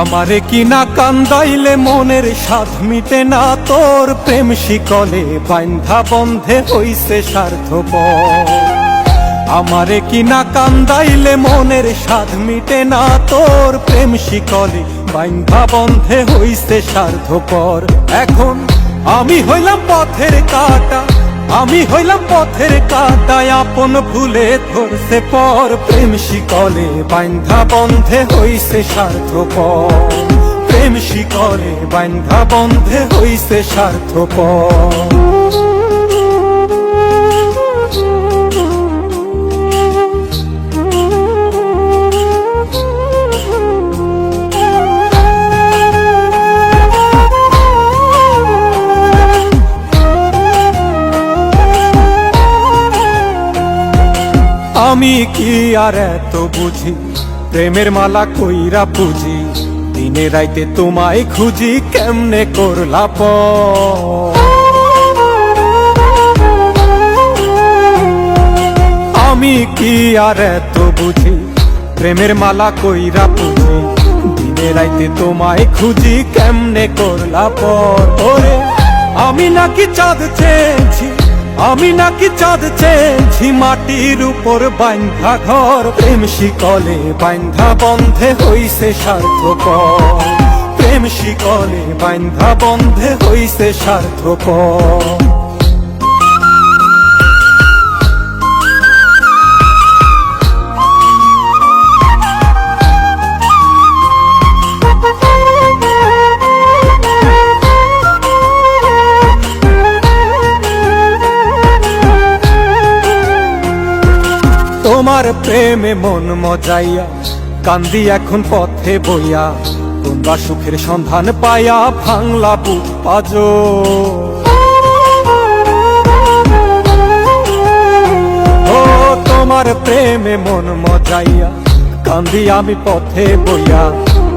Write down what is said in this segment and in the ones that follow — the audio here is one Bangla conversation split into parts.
আমারে কি না কান্দাইলে মনের সাধ মিটে না? তোর প্রেম শিকলে বান্ধা বন্ধে হইছে স্বার্থপর। আমারে কি না কান্দাইলে মনের সাধ মিটে না? তোর প্রেম শিকলে বান্ধা বন্ধে হইছে স্বার্থপর। এখন আমি হইলাম পথের কাটা আমি হইলাম পথের কাটায় আপন ভুলে ধরছে পর। প্রেম শিকলে বান্ধা বন্ধে হইছে স্বার্থপর। প্রেম শিকলে বান্ধা বন্ধে হইছে স্বার্থপর। আমি কি আর এত বুঝি? প্রেমের মালা কইরা পুজি। দিনে রাইতে তোমায় খুঁজি, কেমনে করলা প আমি কি আর এত বুঝি? প্রেমের মালা কইরা পুজি। দিনে রাইতে তোমায় খুঁজি, কেমনে করলা পর ওরে, আমি নাকি চাঁদ চেয়েছি। আমি নাকি চাঁদ চেয়েছি মাটির উপর বান্ধা ঘর। প্রেম শিকলে বান্ধা বন্ধে হইছে স্বার্থপর। প্রেম শিকলে বান্ধা বন্ধে হইছে স্বার্থপর। তোমার প্রেমে মন মজাইয়া কান্দি এখন পথে বইয়া তোমরা সুখের সন্ধান পায়া ভাঙলা বুক পাজো। তোমার প্রেমে মন মজাইয়া কান্দি আমি পথে বইয়া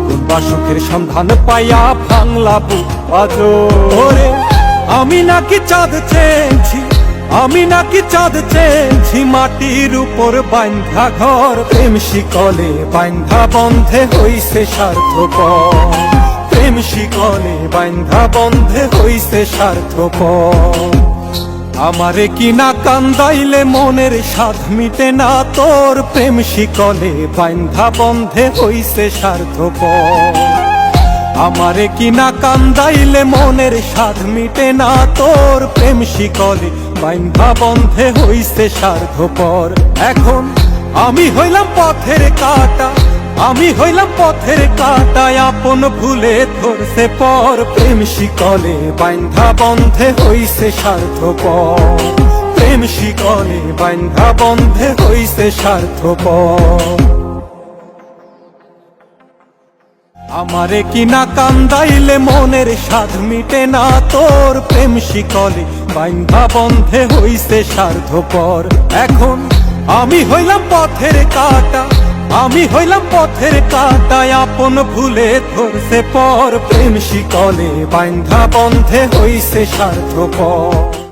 তোমরা সুখের সন্ধান পাইয়া ভাঙলা বুক পাজো। আমি নাকি চাঁদ চেয়েছি আমি নাকি চাঁদ চেয়েছি মাটির উপর বান্ধা ঘর। প্রেম শিকলে বান্ধা বন্ধে হইছে স্বার্থপর। প্রেম শিকলে বান্ধা বন্ধে হইছে স্বার্থপর। আমারে কি না কান্দাইলে মনের স্বাদ মিটে না তোর? প্রেম শিকলে বান্ধা বন্ধে হইছে স্বার্থপর। আমারে কি না কান্দাইলে মনের স্বাদ মিটে না তোর প্রেম শিকলে? বান্ধা বন্ধে হইছে স্বার্থপর। এখন আমি হইলাম পথের কাটা, আমি হইলাম পথের কাটায় আপন ভুলে ধরছে পর প্রেম শিকলে। বান্ধা বন্ধে হইছে স্বার্থপর। প্রেম শিকলে বান্ধা বন্ধে হইছে স্বার্থপর। আমারে কি না কান্দাইলে মনের স্বাদ মিটে না তোর প্রেম শিকলে। বান্ধা বন্ধে হইছে স্বার্থপর। এখন আমি হইলাম পথের কাটা, আমি হইলাম পথের কাটায় আপন ভুলে ধরছে পর প্রেম শিকলে। বান্ধা বন্ধে হইছে স্বার্থপর।